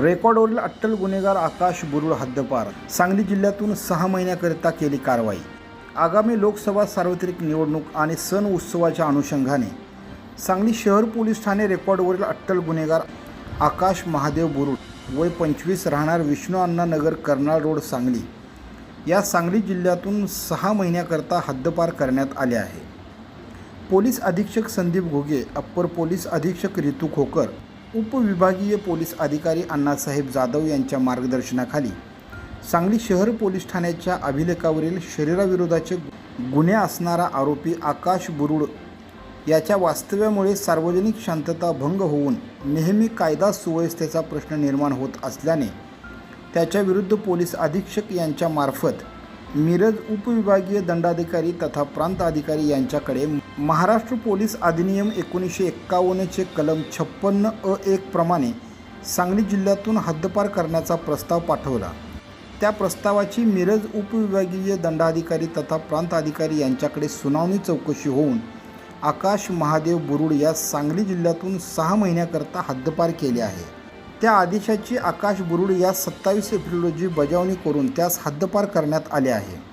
रेकॉर्डवरील अट्टल गुन्हेगार आकाश बुरुळ हद्दपार सांगली जिल्ह्यातून सहा महिन्याकरिता केली कारवाई. आगामी लोकसभा सार्वत्रिक निवडणूक आणि सण उत्सवाच्या अनुषंगाने सांगली शहर पोलीस ठाणे रेकॉर्डवरील अट्टल गुन्हेगार आकाश महादेव बुरुड वय पंचवीस राहणार विष्णू अण्णा नगर कर्नाळ रोड सांगली या सांगली जिल्ह्यातून सहा महिन्याकरता हद्दपार करण्यात आले आहे. पोलीस अधीक्षक संदीप घोगे अप्पर पोलीस अधीक्षक रितू खोकर उपविभागीय पोलीस अधिकारी अण्णासाहेब जाधव यांच्या मार्गदर्शनाखाली सांगली शहर पोलीस ठाण्याच्या अभिलेखावरील शरीराविरोधाचे गुन्हे असणारा आरोपी आकाश बुरुड याच्या वास्तव्यामुळे सार्वजनिक शांतता भंग होऊन नेहमी कायदा सुव्यवस्थेचा प्रश्न निर्माण होत असल्याने त्याच्याविरुद्ध पोलीस अधीक्षक यांच्यामार्फत मिरज उपविभागीय दंडाधिकारी तथा प्रांत अधिकारी यांच्याकडे महाराष्ट्र पोलीस अधिनियम एकोणीसशे एक्कावन्नचे कलम छप्पन्न अ एक प्रमाणे सांगली जिल्ह्यातून हद्दपार करण्याचा प्रस्ताव पाठवला. त्या प्रस्तावाची मिरज उपविभागीय दंडाधिकारी तथा प्रांत अधिकारी यांच्याकडे सुनावणी चौकशी होऊन आकाश महादेव बुरुड या सांगली जिल्ह्यातून सहा महिन्याकरता हद्दपार केले आहे. त्या आदेशाची आकाश बुरुड या सत्तावीस एप्रिल रोजी बजावणी करून त्यास हद्दपार करण्यात आले आहे.